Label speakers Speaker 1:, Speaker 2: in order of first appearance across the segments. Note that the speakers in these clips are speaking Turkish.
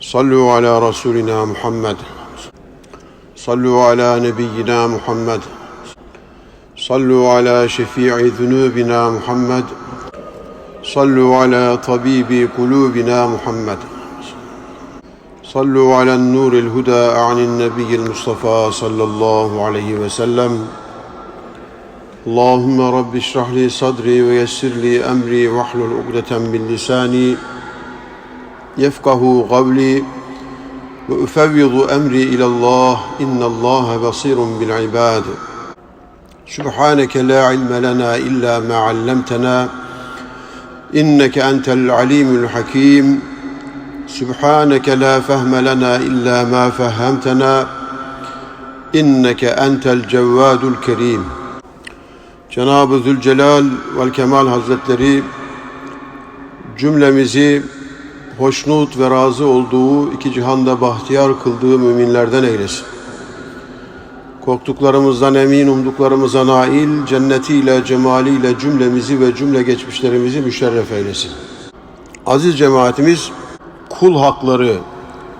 Speaker 1: صلوا على رسولنا محمد. صلوا على نبينا محمد. صلوا على شفيع ذنوبنا محمد. صلوا على طبيب قلوبنا محمد. صلوا على النور الهدى عن النبي المصطفى صلى الله عليه وسلم. اللهم رب اشرح لي صدري ويسر لي أمري واحلل عقدة من لساني يفقه قولي وافوض امري الى الله ان الله بصير بالعباد سبحانك لا علم لنا الا ما علمتنا انك انت العليم الحكيم سبحانك لا فهم لنا الا ما فهمتنا انك انت الجواد الكريم Cenab-ı Zülcelal vel Kemal Hazretleri cümlemizi hoşnut ve razı olduğu iki cihanda bahtiyar kıldığı müminlerden eylesin. Korktuklarımızdan emin, umduklarımıza nail, cennetiyle, cemaliyle cümlemizi ve cümle geçmişlerimizi müşerref eylesin. Aziz cemaatimiz, kul hakları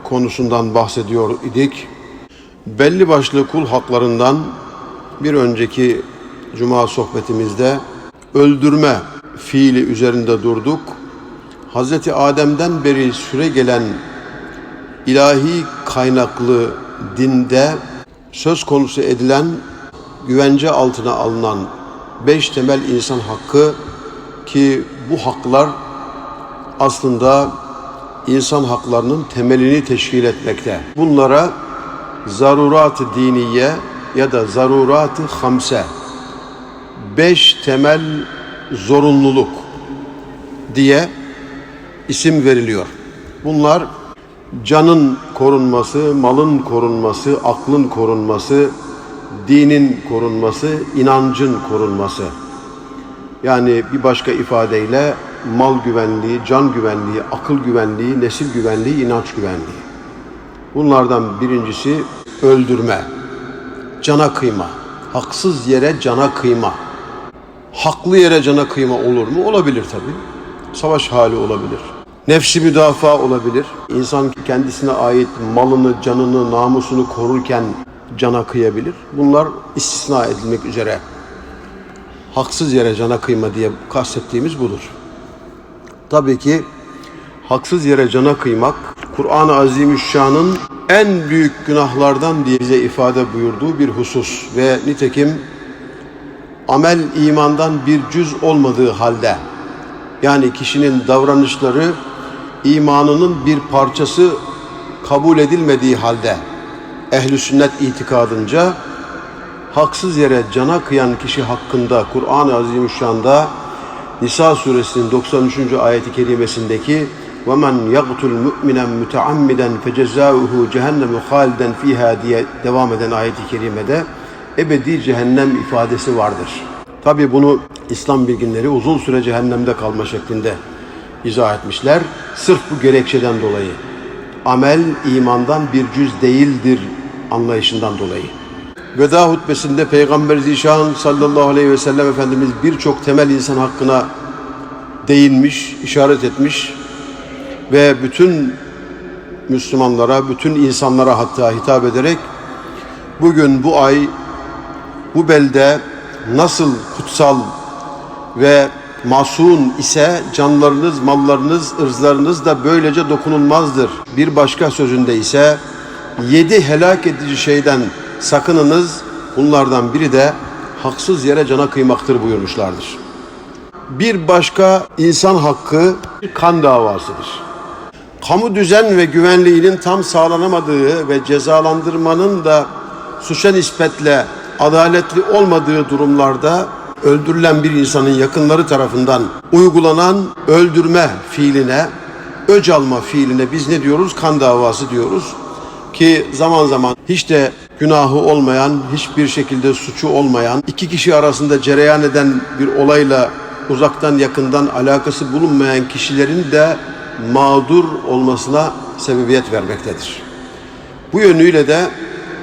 Speaker 1: konusundan bahsediyor idik. Belli başlı kul haklarından bir önceki cuma sohbetimizde öldürme fiili üzerinde durduk. Hazreti Adem'den beri süre gelen ilahi kaynaklı dinde söz konusu edilen güvence altına alınan beş temel insan hakkı ki bu haklar aslında insan haklarının temelini teşkil etmekte. Bunlara zarurat-ı diniye ya da zarurat-ı hamse beş temel zorunluluk diye isim veriliyor. Bunlar canın korunması, malın korunması, aklın korunması, dinin korunması, inancın korunması. Yani bir başka ifadeyle mal güvenliği, can güvenliği, akıl güvenliği, nesil güvenliği, inanç güvenliği. Bunlardan birincisi öldürme, cana kıyma, haksız yere cana kıyma. Haklı yere cana kıyma olur mu? Olabilir tabii. Savaş hali olabilir. Nefsi müdafaa olabilir. İnsan kendisine ait malını, canını, namusunu korurken cana kıyabilir. Bunlar istisna edilmek üzere. Haksız yere cana kıyma diye kastettiğimiz budur. Tabii ki haksız yere cana kıymak Kur'an-ı Azimüşşan'ın en büyük günahlardan diye bize ifade buyurduğu bir husus ve nitekim amel imandan bir cüz olmadığı halde yani kişinin davranışları imanının bir parçası kabul edilmediği halde ehli sünnet itikadınca haksız yere cana kıyan kişi hakkında Kur'an-ı Azimüşşan'da Nisa suresinin 93. ayeti kerimesindeki وَمَنْ يَقْتُلْ مُؤْمِنًا مُتَعَمِّدًا فَجَزَاؤُهُ جَهَنَّمُ خَالِدًا ف۪يهَا diye devam eden ayeti kerimede ebedi cehennem ifadesi vardır. Tabi bunu İslam bilginleri uzun süre cehennemde kalma şeklinde izah etmişler. Sırf bu gerekçeden dolayı. Amel imandan bir cüz değildir anlayışından dolayı. Veda hutbesinde Peygamber Zişan sallallahu aleyhi ve sellem Efendimiz birçok temel insan hakkına değinmiş, işaret etmiş ve bütün Müslümanlara, bütün insanlara hatta hitap ederek bugün bu ay bu belde nasıl kutsal ve masum ise canlarınız, mallarınız, ırzlarınız da böylece dokunulmazdır. Bir başka sözünde ise yedi helak edici şeyden sakınınız. Bunlardan biri de haksız yere cana kıymaktır buyurmuşlardır. Bir başka insan hakkı kan davasıdır. Kamu düzen ve güvenliğinin tam sağlanamadığı ve cezalandırmanın da suça nispetle adaletli olmadığı durumlarda öldürülen bir insanın yakınları tarafından uygulanan öldürme fiiline, öc alma fiiline biz ne diyoruz? Kan davası diyoruz. Ki zaman zaman hiç de günahı olmayan, hiçbir şekilde suçu olmayan, iki kişi arasında cereyan eden bir olayla uzaktan yakından alakası bulunmayan kişilerin de mağdur olmasına sebebiyet vermektedir. Bu yönüyle de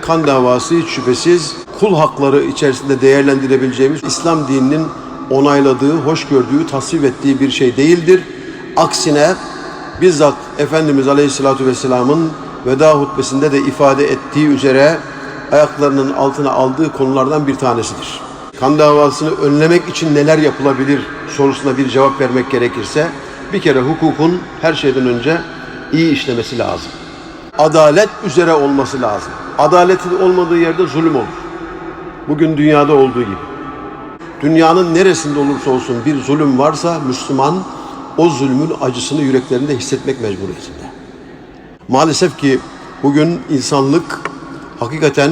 Speaker 1: kan davası hiç şüphesiz kul hakları içerisinde değerlendirebileceğimiz İslam dininin onayladığı, hoş gördüğü, tasvip ettiği bir şey değildir. Aksine bizzat Efendimiz Aleyhisselatü Vesselam'ın veda hutbesinde de ifade ettiği üzere ayaklarının altına aldığı konulardan bir tanesidir. Kan davasını önlemek için neler yapılabilir sorusuna bir cevap vermek gerekirse bir kere hukukun her şeyden önce iyi işlemesi lazım. Adalet üzere olması lazım. Adaletin olmadığı yerde zulüm olur. Bugün dünyada olduğu gibi. Dünyanın neresinde olursa olsun bir zulüm varsa Müslüman o zulmün acısını yüreklerinde hissetmek mecburiyetinde. Maalesef ki bugün insanlık hakikaten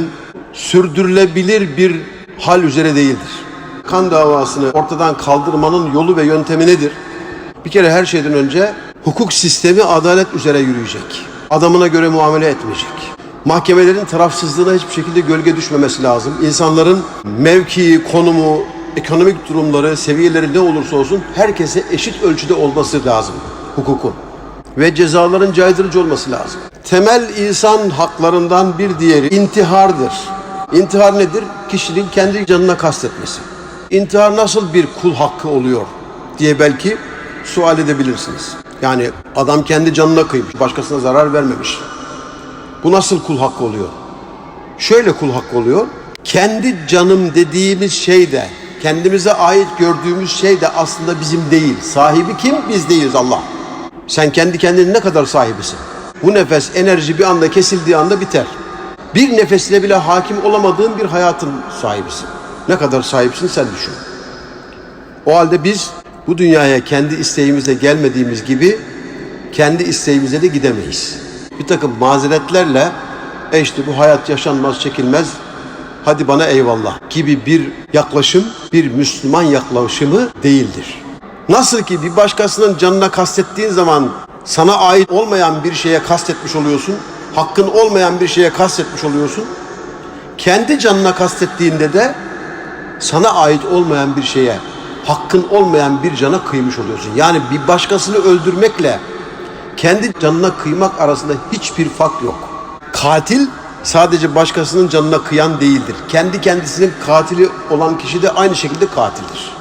Speaker 1: sürdürülebilir bir hal üzere değildir. Kan davasını ortadan kaldırmanın yolu ve yöntemi nedir? Bir kere her şeyden önce hukuk sistemi adalet üzere yürüyecek. Adamına göre muamele etmeyecek. Mahkemelerin tarafsızlığına hiçbir şekilde gölge düşmemesi lazım. İnsanların mevkii, konumu, ekonomik durumları, seviyeleri ne olursa olsun herkese eşit ölçüde olması lazım hukukun. Ve cezaların caydırıcı olması lazım. Temel insan haklarından bir diğeri intihardır. İntihar nedir? Kişinin kendi canına kastetmesi. İntihar nasıl bir kul hakkı oluyor diye belki sual edebilirsiniz. Yani adam kendi canına kıymış, başkasına zarar vermemiş. Bu nasıl kul hakkı oluyor? Şöyle kul hakkı oluyor. Kendi canım dediğimiz şey de, kendimize ait gördüğümüz şey de aslında bizim değil. Sahibi kim? Biz değiliz Allah. Sen kendi kendine ne kadar sahibisin? Bu nefes, enerji bir anda kesildiği anda biter. Bir nefesine bile hakim olamadığın bir hayatın sahibisin. Ne kadar sahipsin sen düşün. O halde biz bu dünyaya kendi isteğimizle gelmediğimiz gibi kendi isteğimize de gidemeyiz. Bir takım mazeretlerle e işte bu hayat yaşanmaz çekilmez hadi bana eyvallah gibi bir yaklaşım bir Müslüman yaklaşımı değildir. Nasıl ki bir başkasının canına kastettiğin zaman sana ait olmayan bir şeye kastetmiş oluyorsun, hakkın olmayan bir şeye kastetmiş oluyorsun. Kendi canına kastettiğinde de sana ait olmayan bir şeye, hakkın olmayan bir cana kıymış oluyorsun. Yani bir başkasını öldürmekle kendi canına kıymak arasında hiçbir fark yok. Katil sadece başkasının canına kıyan değildir. Kendi kendisinin katili olan kişi de aynı şekilde katildir.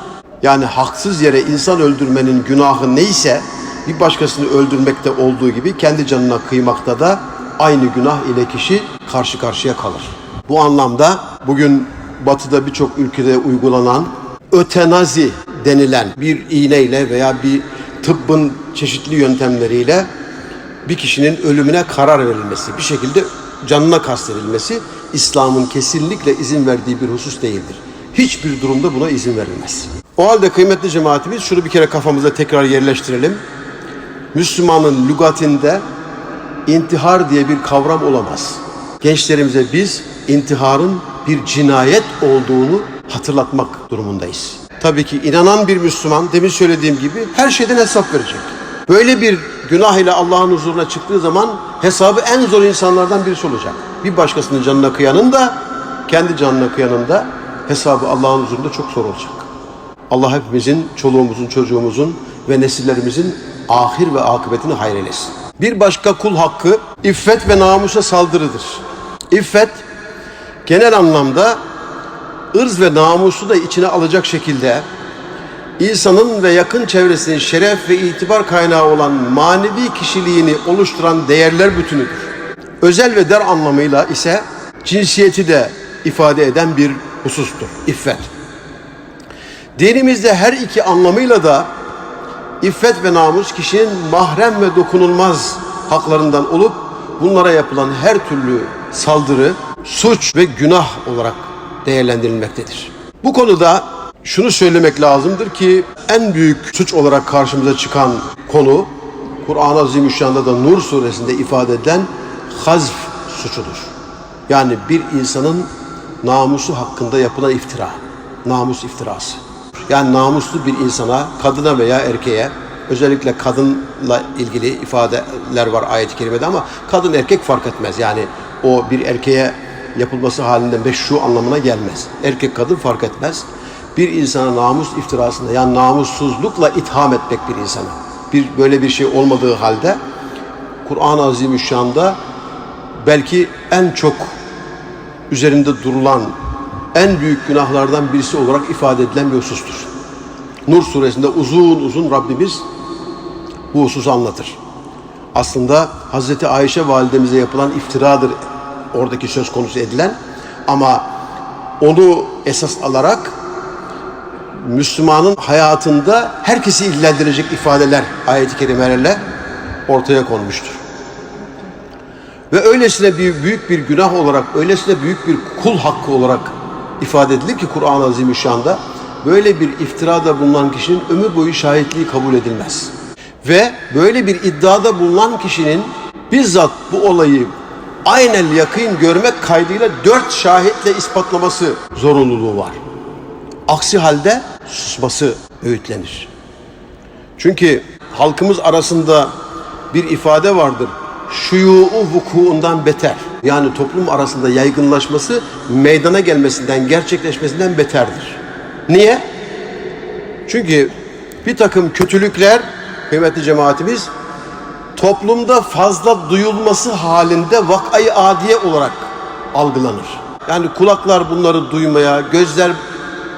Speaker 1: Yani haksız yere insan öldürmenin günahı neyse bir başkasını öldürmekte olduğu gibi kendi canına kıymakta da aynı günah ile kişi karşı karşıya kalır. Bu anlamda bugün batıda birçok ülkede uygulanan ötenazi denilen bir iğneyle veya bir tıbbın çeşitli yöntemleriyle bir kişinin ölümüne karar verilmesi, bir şekilde canına kastedilmesi İslam'ın kesinlikle izin verdiği bir husus değildir. Hiçbir durumda buna izin verilmez. O halde kıymetli cemaatimiz şunu bir kere kafamıza tekrar yerleştirelim. Müslümanın lügatinde intihar diye bir kavram olamaz. Gençlerimize biz intiharın bir cinayet olduğunu hatırlatmak durumundayız. Tabii ki inanan bir Müslüman demin söylediğim gibi her şeyden hesap verecek. Böyle bir günah ile Allah'ın huzuruna çıktığı zaman hesabı en zor insanlardan birisi olacak. Bir başkasının canına kıyanın da kendi canına kıyanın da hesabı Allah'ın huzurunda çok zor olacak. Allah hepimizin, çoluğumuzun, çocuğumuzun ve nesillerimizin ahir ve akıbetini hayrelesin. Bir başka kul hakkı iffet ve namusa saldırıdır. İffet genel anlamda ırz ve namusu da içine alacak şekilde insanın ve yakın çevresinin şeref ve itibar kaynağı olan manevi kişiliğini oluşturan değerler bütünüdür. Özel ve der anlamıyla ise cinsiyeti de ifade eden bir husustur. İffet. Dinimizde her iki anlamıyla da iffet ve namus kişinin mahrem ve dokunulmaz haklarından olup bunlara yapılan her türlü saldırı, suç ve günah olarak değerlendirilmektedir. Bu konuda şunu söylemek lazımdır ki en büyük suç olarak karşımıza çıkan konu Kur'an-ı Azimüşşan'da da Nur suresinde ifade edilen hazf suçudur. Yani bir insanın namusu hakkında yapılan iftira, namus iftirası. Yani namuslu bir insana, kadına veya erkeğe, özellikle kadınla ilgili ifadeler var ayet-i kerimede ama kadın erkek fark etmez. Yani o bir erkeğe yapılması halinde meşru anlamına gelmez. Erkek kadın fark etmez. Bir insana namus iftirasında yani namussuzlukla itham etmek bir insana. Bir böyle bir şey olmadığı halde Kur'an-ı Azimüşşan'da belki en çok üzerinde durulan en büyük günahlardan birisi olarak ifade edilen bir husustur. Nur suresinde uzun uzun Rabbimiz bu hususu anlatır. Aslında Hazreti Ayşe validemize yapılan iftiradır oradaki söz konusu edilen. Ama onu esas alarak Müslümanın hayatında herkesi ilgilendirecek ifadeler ayet-i kerimelerle ortaya konmuştur. Ve öylesine bir büyük bir günah olarak, öylesine büyük bir kul hakkı olarak ifade edilir ki Kur'an-ı Azimüşşan'da böyle bir iftirada bulunan kişinin ömür boyu şahitliği kabul edilmez. Ve böyle bir iddiada bulunan kişinin bizzat bu olayı aynen yakın görmek kaydıyla dört şahitle ispatlaması zorunluluğu var. Aksi halde susması öğütlenir. Çünkü halkımız arasında bir ifade vardır. Şuyu'u vukuundan beter. Yani toplum arasında yaygınlaşması meydana gelmesinden, gerçekleşmesinden beterdir. Niye? Çünkü bir takım kötülükler, kıymetli cemaatimiz, toplumda fazla duyulması halinde vakayı adiye olarak algılanır. Yani kulaklar bunları duymaya, gözler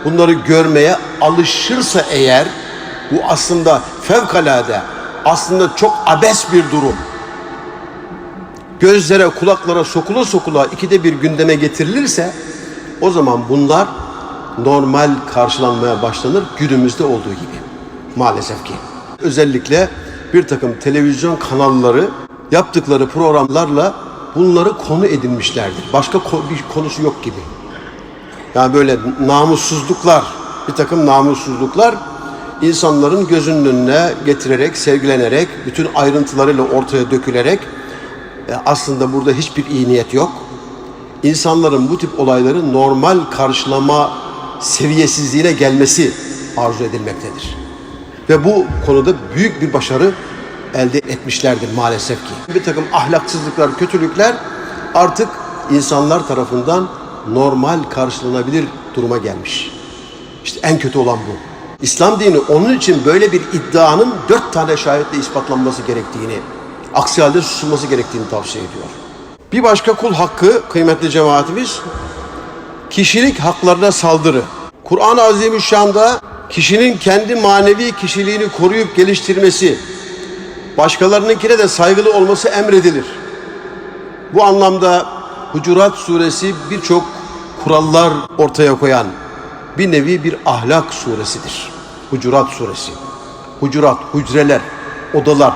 Speaker 1: bunları görmeye alışırsa eğer bu aslında fevkalade, aslında çok abes bir durum. Gözlere, kulaklara sokula sokula ikide bir gündeme getirilirse o zaman bunlar normal karşılanmaya başlanır günümüzde olduğu gibi. Maalesef ki. Özellikle bir takım televizyon kanalları yaptıkları programlarla bunları konu edinmişlerdir. Başka bir konusu yok gibi. Yani böyle namussuzluklar, bir takım namussuzluklar insanların gözünün önüne getirerek, sergilenerek, bütün ayrıntılarıyla ortaya dökülerek e, aslında burada hiçbir iyi niyet yok. İnsanların bu tip olayları normal karşılama seviyesizliğine gelmesi arzu edilmektedir. Ve bu konuda büyük bir başarı elde etmişlerdir maalesef ki. Bir takım ahlaksızlıklar, kötülükler artık insanlar tarafından normal karşılanabilir duruma gelmiş. İşte en kötü olan bu. İslam dini onun için böyle bir iddianın dört tane şahitle ispatlanması gerektiğini, aksi halde susulması gerektiğini tavsiye ediyor. Bir başka kul hakkı kıymetli cemaatimiz, kişilik haklarına saldırı. Kur'an-ı Azimüşşan'da kişinin kendi manevi kişiliğini koruyup geliştirmesi, başkalarınınkine de saygılı olması emredilir. Bu anlamda Hucurat suresi birçok kurallar ortaya koyan bir nevi bir ahlak suresidir. Hucurat suresi. Hucurat, hücreler, odalar.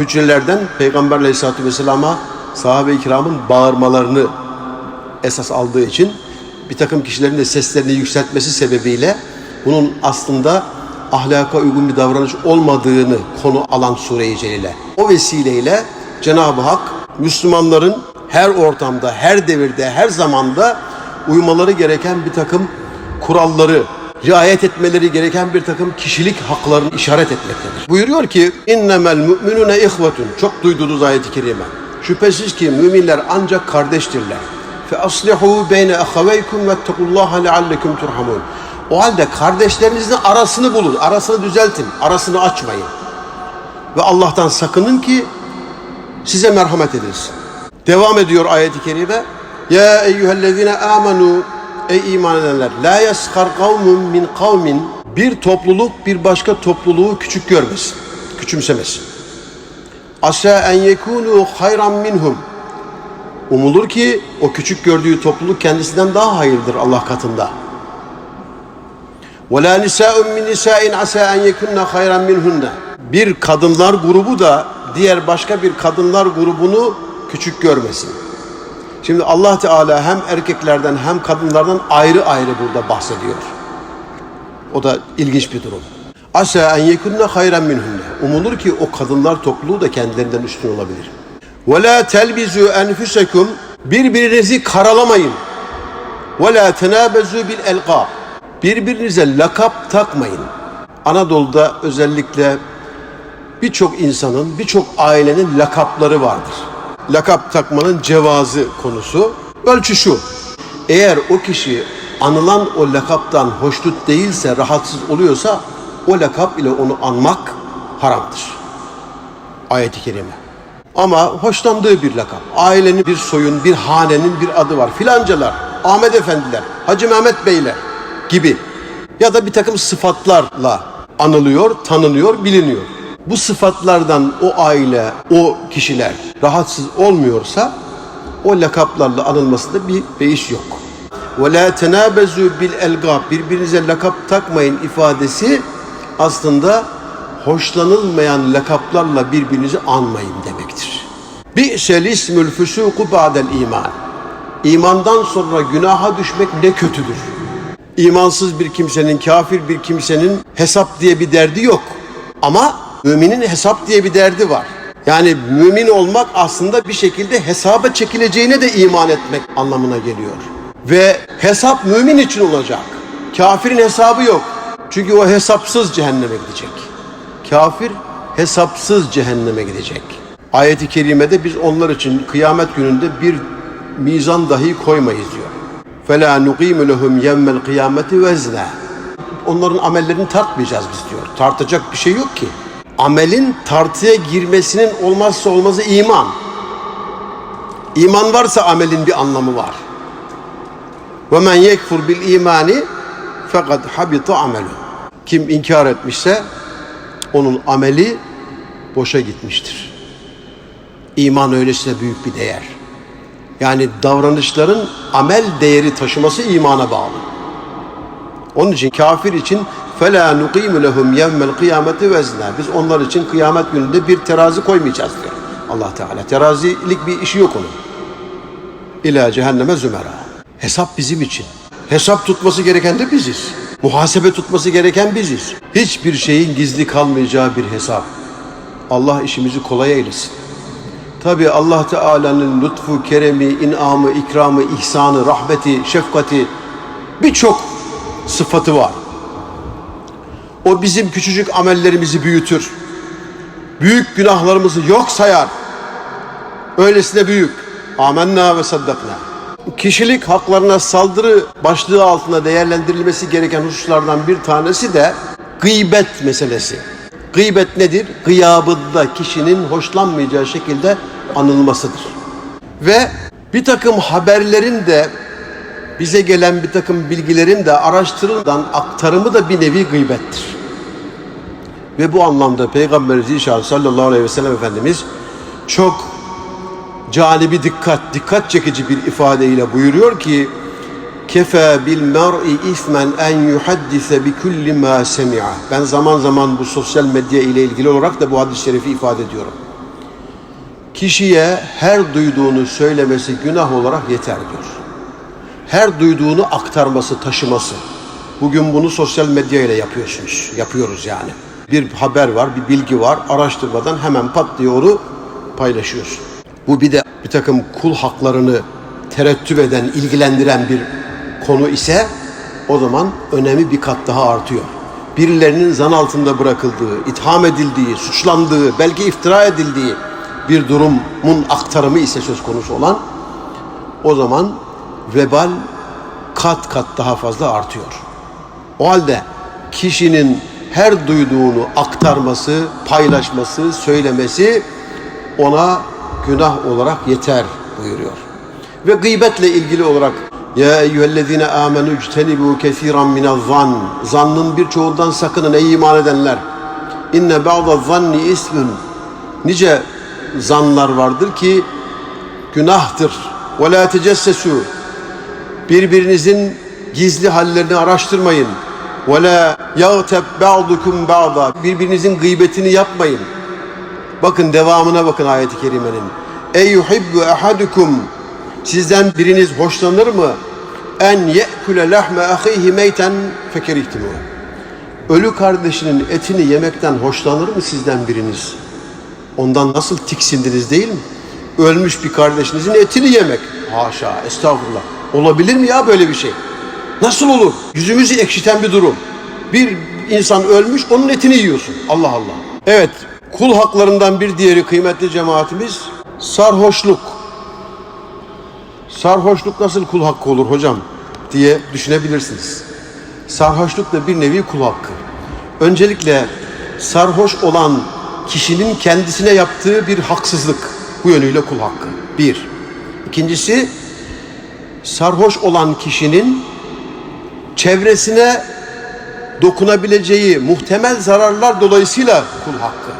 Speaker 1: Hücrelerden Peygamber aleyhissalatü vesselama sahabe-i kiramın bağırmalarını esas aldığı için bir takım kişilerin de seslerini yükseltmesi sebebiyle bunun aslında ahlaka uygun bir davranış olmadığını konu alan sure-i celile. O vesileyle Cenab-ı Hak Müslümanların her ortamda, her devirde, her zamanda uymaları gereken bir takım kuralları, riayet etmeleri gereken bir takım kişilik haklarını işaret etmektedir. Buyuruyor ki innemel müminune ihvetun. Çok duyduğunuz ayet-i kerime. Şüphesiz ki müminler ancak kardeştirler. Fe aslihu beyne ahaveykum vettekullaha leallekum turhamun. O halde kardeşlerinizin arasını bulun, arasını düzeltin, arasını açmayın. Ve Allah'tan sakının ki size merhamet edilsin. Devam ediyor ayet-i kerime. Ya eyyühellezine amenu ey iman edenler la yeskar kavmun min kavmin bir topluluk bir başka topluluğu küçük görmesin, küçümsemesin. Asa en yekunu hayran minhum. Umulur ki o küçük gördüğü topluluk kendisinden daha hayırdır Allah katında. La nisa'un min nisa'in asa en yekunna hayran minhunna. Bir kadınlar grubu da diğer başka bir kadınlar grubunu küçük görmesin. Şimdi Allah Teala hem erkeklerden hem kadınlardan ayrı ayrı burada bahsediyor. O da ilginç bir durum. Asa en yekunna hayran minhunne. Umulur ki o kadınlar topluluğu da kendilerinden üstün olabilir. Ve la telbizu enfusekum. Birbirinizi karalamayın. Ve la tenabezu bil elqab. Birbirinize lakap takmayın. Anadolu'da özellikle birçok insanın, birçok ailenin lakapları vardır. Lakap takmanın cevazı konusu. Ölçü şu. Eğer o kişi anılan o lakaptan hoşnut değilse, rahatsız oluyorsa o lakap ile onu anmak haramdır. Ayet-i kerime. Ama hoşlandığı bir lakap. Ailenin bir soyun, bir hanenin bir adı var. Filancalar, Ahmet Efendiler, Hacı Mehmet Beyler gibi. Ya da bir takım sıfatlarla anılıyor, tanınıyor, biliniyor. bu sıfatlardan o aile, o kişiler rahatsız olmuyorsa o lakaplarla anılmasında bir beis yok. Ve la tenabezu bil elgab birbirinize lakap takmayın ifadesi aslında hoşlanılmayan lakaplarla birbirinizi anmayın demektir. Bi'sel ismül füsuku ba'del iman. İmandan sonra günaha düşmek ne kötüdür. İmansız bir kimsenin, kafir bir kimsenin hesap diye bir derdi yok. Ama müminin hesap diye bir derdi var. Yani mümin olmak aslında bir şekilde hesaba çekileceğine de iman etmek anlamına geliyor. Ve hesap mümin için olacak. Kafirin hesabı yok. Çünkü o hesapsız cehenneme gidecek. Kafir hesapsız cehenneme gidecek. Ayet-i kerimede biz onlar için kıyamet gününde bir mizan dahi koymayız diyor. فَلَا نُقِيمُ لَهُمْ يَوْمَ الْقِيَامَةِ وَزْنًا Onların amellerini tartmayacağız biz diyor. Tartacak bir şey yok ki. Amelin tartıya girmesinin olmazsa olmazı iman. İman varsa amelin bir anlamı var. وَمَنْ يَكْفُرْ بِالْا۪يمَانِ fakat habita amelu. Kim inkar etmişse onun ameli boşa gitmiştir. İman öylesine büyük bir değer. Yani davranışların amel değeri taşıması imana bağlı. Onun için kafir için فَلَا نُقِيمُ لَهُمْ يَوْمَ الْقِيَامَةِ وَزْنًا Biz onlar için kıyamet gününde bir terazi koymayacağız diyor allah Teala. Terazilik bir işi yok onun. İlâ cehenneme zümera. Hesap bizim için. Hesap tutması gereken de biziz. Muhasebe tutması gereken biziz. Hiçbir şeyin gizli kalmayacağı bir hesap. Allah işimizi kolay eylesin. Tabi Allah Teala'nın lütfu, keremi, inamı, ikramı, ihsanı, rahmeti, şefkati birçok sıfatı var. O bizim küçücük amellerimizi büyütür. Büyük günahlarımızı yok sayar. Öylesine büyük. Amenna ve saddakna. Kişilik haklarına saldırı başlığı altında değerlendirilmesi gereken hususlardan bir tanesi de gıybet meselesi. Gıybet nedir? Gıyabında kişinin hoşlanmayacağı şekilde anılmasıdır. Ve bir takım haberlerin de bize gelen bir takım bilgilerin de araştırıldan aktarımı da bir nevi gıybettir. Ve bu anlamda Peygamber Zişan sallallahu aleyhi ve sellem Efendimiz çok canibi dikkat, dikkat çekici bir ifadeyle buyuruyor ki kefe bil mer'i ismen en yuhaddise bi kulli ma semi'a. Ben zaman zaman bu sosyal medya ile ilgili olarak da bu hadis-i şerifi ifade ediyorum. Kişiye her duyduğunu söylemesi günah olarak yeter diyor. Her duyduğunu aktarması, taşıması. Bugün bunu sosyal medya ile yapıyorsunuz. Yapıyoruz yani. Bir haber var, bir bilgi var. Araştırmadan hemen pat diye onu paylaşıyorsun. Bu bir de bir takım kul haklarını terettüp eden, ilgilendiren bir konu ise o zaman önemi bir kat daha artıyor. Birilerinin zan altında bırakıldığı, itham edildiği, suçlandığı, belki iftira edildiği bir durumun aktarımı ise söz konusu olan o zaman vebal kat kat daha fazla artıyor. O halde kişinin her duyduğunu aktarması, paylaşması, söylemesi ona günah olarak yeter buyuruyor. Ve gıybetle ilgili olarak ya eyyühellezine amenu ictenibu kesiran minel-zan Zannın birçoğundan sakının ey iman edenler. İnne ba'da zanni ismün Nice zanlar vardır ki günahtır. Ve la tecessesu Birbirinizin gizli hallerini araştırmayın. Ve la yağteb ba'dukum ba'da Birbirinizin gıybetini yapmayın. Bakın devamına bakın ayeti kerimenin. Ey yuhibbu ahadukum sizden biriniz hoşlanır mı? En ye'kule lahme ahihi meyten fekerihtimu. Ölü kardeşinin etini yemekten hoşlanır mı sizden biriniz? Ondan nasıl tiksindiniz değil mi? Ölmüş bir kardeşinizin etini yemek. Haşa, estağfurullah. Olabilir mi ya böyle bir şey? Nasıl olur? Yüzümüzü ekşiten bir durum. Bir insan ölmüş, onun etini yiyorsun. Allah Allah. Evet, kul haklarından bir diğeri kıymetli cemaatimiz sarhoşluk. Sarhoşluk nasıl kul hakkı olur hocam diye düşünebilirsiniz. Sarhoşluk da bir nevi kul hakkı. Öncelikle sarhoş olan kişinin kendisine yaptığı bir haksızlık. Bu yönüyle kul hakkı. Bir. İkincisi sarhoş olan kişinin çevresine dokunabileceği muhtemel zararlar dolayısıyla kul hakkı.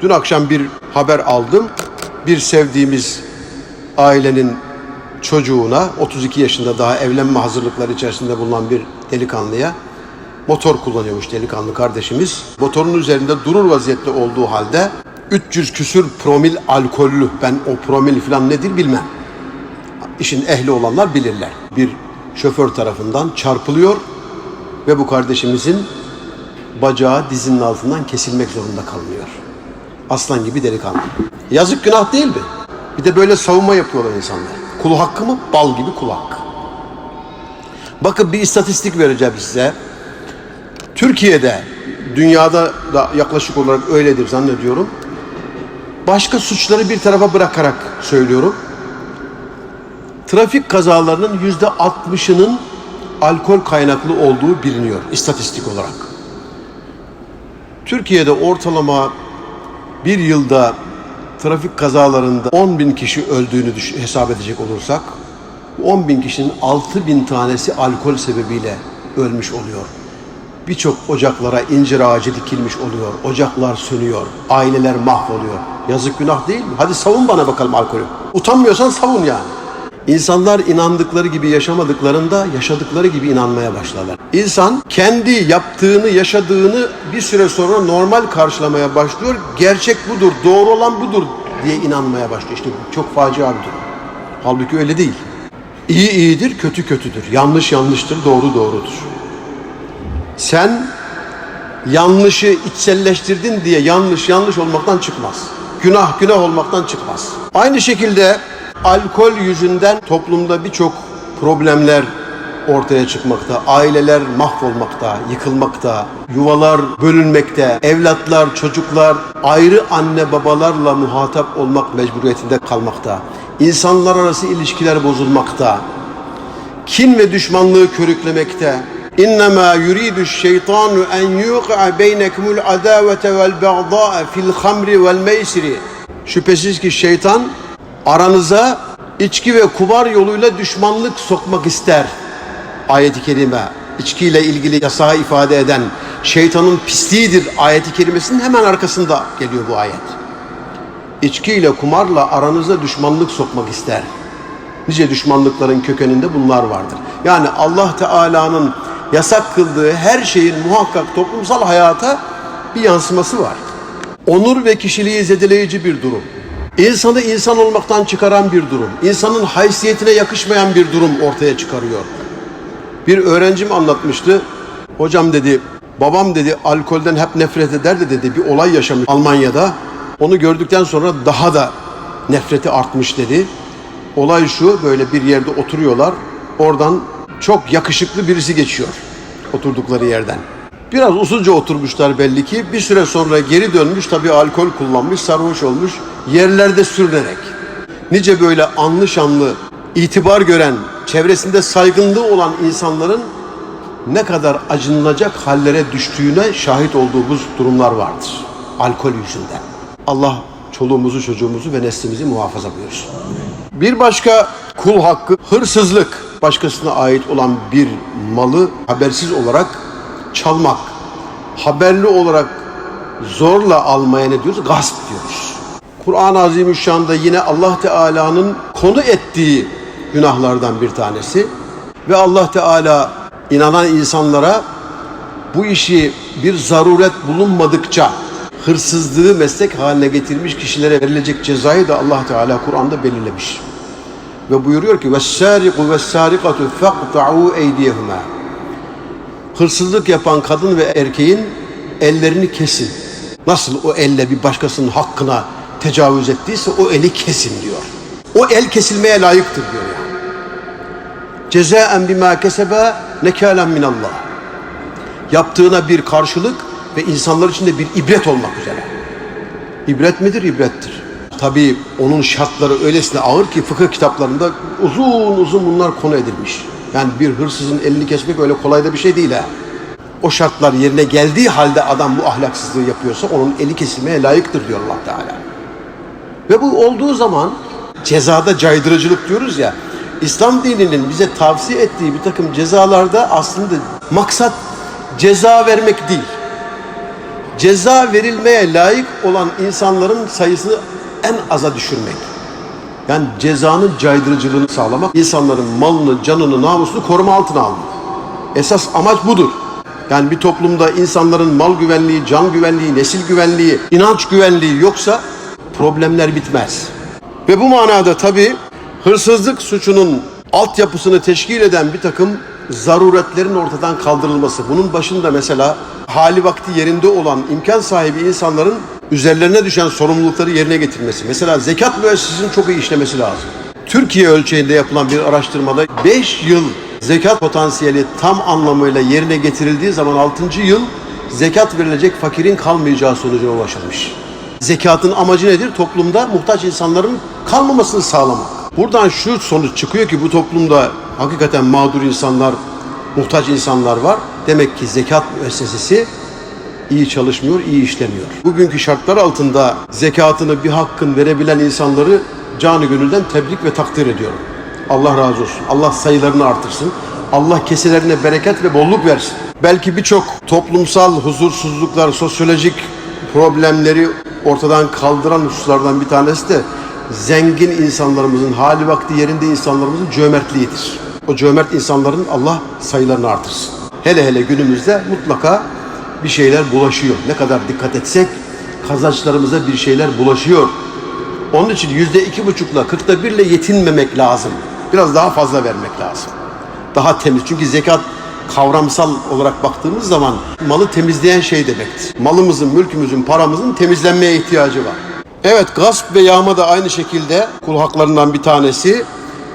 Speaker 1: Dün akşam bir haber aldım. Bir sevdiğimiz ailenin çocuğuna 32 yaşında daha evlenme hazırlıkları içerisinde bulunan bir delikanlıya motor kullanıyormuş delikanlı kardeşimiz. Motorun üzerinde durur vaziyette olduğu halde 300 küsür promil alkollü. Ben o promil falan nedir bilmem. İşin ehli olanlar bilirler. Bir şoför tarafından çarpılıyor ve bu kardeşimizin bacağı dizinin altından kesilmek zorunda kalınıyor. Aslan gibi delikanlı. Yazık günah değil mi? Bir de böyle savunma yapıyorlar insanlar. Kul hakkı mı? Bal gibi kul hakkı. Bakın bir istatistik vereceğim size. Türkiye'de, dünyada da yaklaşık olarak öyledir zannediyorum. Başka suçları bir tarafa bırakarak söylüyorum. Trafik kazalarının yüzde 60'ının alkol kaynaklı olduğu biliniyor istatistik olarak. Türkiye'de ortalama bir yılda trafik kazalarında 10 bin kişi öldüğünü hesap edecek olursak 10 bin kişinin 6 bin tanesi alkol sebebiyle ölmüş oluyor. Birçok ocaklara incir ağacı dikilmiş oluyor. Ocaklar sönüyor. Aileler mahvoluyor. Yazık günah değil mi? Hadi savun bana bakalım alkolü. Utanmıyorsan savun yani. İnsanlar inandıkları gibi yaşamadıklarında yaşadıkları gibi inanmaya başlarlar. İnsan kendi yaptığını, yaşadığını bir süre sonra normal karşılamaya başlıyor. Gerçek budur, doğru olan budur diye inanmaya başlıyor. İşte bu çok facia bir durum. Halbuki öyle değil. İyi iyidir, kötü kötüdür. Yanlış yanlıştır, doğru doğrudur. Sen yanlışı içselleştirdin diye yanlış yanlış olmaktan çıkmaz. Günah günah olmaktan çıkmaz. Aynı şekilde alkol yüzünden toplumda birçok problemler ortaya çıkmakta. Aileler mahvolmakta, yıkılmakta, yuvalar bölünmekte, evlatlar, çocuklar ayrı anne babalarla muhatap olmak mecburiyetinde kalmakta. İnsanlar arası ilişkiler bozulmakta kin ve düşmanlığı körüklemekte. İnnemâ yuridu şeytanu en yuqa beynekumul adavete vel bagdaa fil hamri vel meysiri. Şüphesiz ki şeytan aranıza içki ve kumar yoluyla düşmanlık sokmak ister. Ayet-i kerime içkiyle ilgili yasağı ifade eden şeytanın pisliğidir ayeti kerimesinin hemen arkasında geliyor bu ayet. İçki ile kumarla aranıza düşmanlık sokmak ister. Nice düşmanlıkların kökeninde bunlar vardır. Yani Allah Teala'nın yasak kıldığı her şeyin muhakkak toplumsal hayata bir yansıması var. Onur ve kişiliği zedeleyici bir durum. İnsanı insan olmaktan çıkaran bir durum. İnsanın haysiyetine yakışmayan bir durum ortaya çıkarıyor. Bir öğrencim anlatmıştı. Hocam dedi, babam dedi alkolden hep nefret ederdi dedi. Bir olay yaşamış Almanya'da. Onu gördükten sonra daha da nefreti artmış dedi. Olay şu, böyle bir yerde oturuyorlar. Oradan çok yakışıklı birisi geçiyor oturdukları yerden. Biraz usulca oturmuşlar belli ki. Bir süre sonra geri dönmüş, tabii alkol kullanmış, sarhoş olmuş. Yerlerde sürünerek. Nice böyle anlı şanlı, itibar gören, çevresinde saygınlığı olan insanların ne kadar acınılacak hallere düştüğüne şahit olduğumuz durumlar vardır. Alkol yüzünden. Allah çoluğumuzu, çocuğumuzu ve neslimizi muhafaza buyursun. Bir başka kul hakkı hırsızlık. Başkasına ait olan bir malı habersiz olarak çalmak. Haberli olarak zorla almaya ne diyoruz? Gasp diyoruz. Kur'an-ı Azimüşşan'da yine Allah Teala'nın konu ettiği günahlardan bir tanesi ve Allah Teala inanan insanlara bu işi bir zaruret bulunmadıkça hırsızlığı meslek haline getirmiş kişilere verilecek cezayı da Allah Teala Kur'an'da belirlemiş. Ve buyuruyor ki وَالسَّارِقُ وَالسَّارِقَةُ فَقْطَعُوا اَيْدِيهُمَا Hırsızlık yapan kadın ve erkeğin ellerini kesin. Nasıl o elle bir başkasının hakkına tecavüz ettiyse o eli kesin diyor. O el kesilmeye layıktır diyor yani. Cezaen bima kesebe nekalen min Allah. Yaptığına bir karşılık ve insanlar için de bir ibret olmak üzere. İbret midir? İbrettir. Tabii onun şartları öylesine ağır ki fıkıh kitaplarında uzun uzun bunlar konu edilmiş. Yani bir hırsızın elini kesmek öyle kolay da bir şey değil ha. O şartlar yerine geldiği halde adam bu ahlaksızlığı yapıyorsa onun eli kesilmeye layıktır diyor Allah Teala. Ve bu olduğu zaman cezada caydırıcılık diyoruz ya. İslam dininin bize tavsiye ettiği bir takım cezalarda aslında maksat ceza vermek değil. ceza verilmeye layık olan insanların sayısını en aza düşürmek. Yani cezanın caydırıcılığını sağlamak, insanların malını, canını, namusunu koruma altına almak. Esas amaç budur. Yani bir toplumda insanların mal güvenliği, can güvenliği, nesil güvenliği, inanç güvenliği yoksa problemler bitmez. Ve bu manada tabii hırsızlık suçunun altyapısını teşkil eden bir takım zaruretlerin ortadan kaldırılması. Bunun başında mesela hali vakti yerinde olan imkan sahibi insanların üzerlerine düşen sorumlulukları yerine getirmesi. Mesela zekat müessesesinin çok iyi işlemesi lazım. Türkiye ölçeğinde yapılan bir araştırmada 5 yıl zekat potansiyeli tam anlamıyla yerine getirildiği zaman 6. yıl zekat verilecek fakirin kalmayacağı sonucuna ulaşılmış. Zekatın amacı nedir? Toplumda muhtaç insanların kalmamasını sağlamak. Buradan şu sonuç çıkıyor ki bu toplumda hakikaten mağdur insanlar, muhtaç insanlar var. Demek ki zekat müessesesi iyi çalışmıyor, iyi işlemiyor. Bugünkü şartlar altında zekatını bir hakkın verebilen insanları canı gönülden tebrik ve takdir ediyorum. Allah razı olsun. Allah sayılarını artırsın. Allah keselerine bereket ve bolluk versin. Belki birçok toplumsal huzursuzluklar, sosyolojik problemleri ortadan kaldıran hususlardan bir tanesi de zengin insanlarımızın, hali vakti yerinde insanlarımızın cömertliğidir. O cömert insanların Allah sayılarını artırsın. Hele hele günümüzde mutlaka bir şeyler bulaşıyor. Ne kadar dikkat etsek kazançlarımıza bir şeyler bulaşıyor. Onun için yüzde iki buçukla, kırkta birle yetinmemek lazım. Biraz daha fazla vermek lazım. Daha temiz. Çünkü zekat kavramsal olarak baktığımız zaman malı temizleyen şey demektir. Malımızın, mülkümüzün, paramızın temizlenmeye ihtiyacı var. Evet gasp ve yağma da aynı şekilde kul haklarından bir tanesi.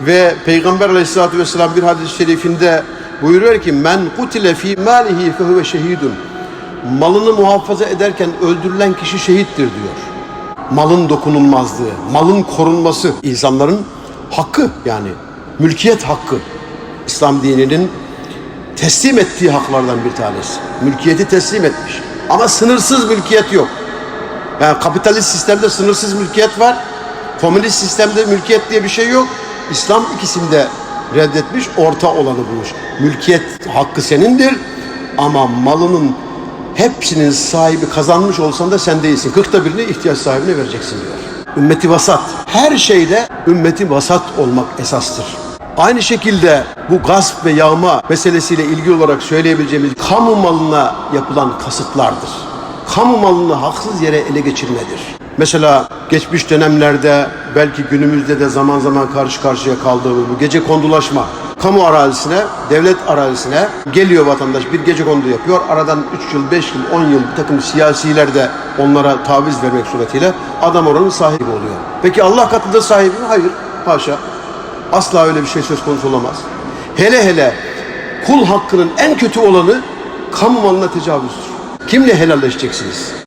Speaker 1: Ve Peygamber aleyhissalatü vesselam bir hadis-i şerifinde buyuruyor ki men kutile fi malihi fehuve şehidun. Malını muhafaza ederken öldürülen kişi şehittir diyor. Malın dokunulmazlığı, malın korunması insanların hakkı yani mülkiyet hakkı. İslam dininin teslim ettiği haklardan bir tanesi. Mülkiyeti teslim etmiş. Ama sınırsız mülkiyet yok. Yani kapitalist sistemde sınırsız mülkiyet var. Komünist sistemde mülkiyet diye bir şey yok. İslam ikisini de reddetmiş, orta olanı bulmuş. Mülkiyet hakkı senindir ama malının hepsinin sahibi kazanmış olsan da sen değilsin. Kırkta birini ihtiyaç sahibine vereceksin diyor. Ümmeti vasat. Her şeyde ümmeti vasat olmak esastır. Aynı şekilde bu gasp ve yağma meselesiyle ilgili olarak söyleyebileceğimiz kamu malına yapılan kasıtlardır. Kamu malını haksız yere ele geçirmedir. Mesela geçmiş dönemlerde belki günümüzde de zaman zaman karşı karşıya kaldığımız bu gece kondulaşma. Kamu arazisine, devlet arazisine geliyor vatandaş bir gece kondu yapıyor. Aradan 3 yıl, 5 yıl, 10 yıl bir takım siyasiler de onlara taviz vermek suretiyle adam oranın sahibi oluyor. Peki Allah katında sahibi mi? Hayır. Haşa. Asla öyle bir şey söz konusu olamaz. Hele hele kul hakkının en kötü olanı kamu malına tecavüzdür. Kimle helalleşeceksiniz?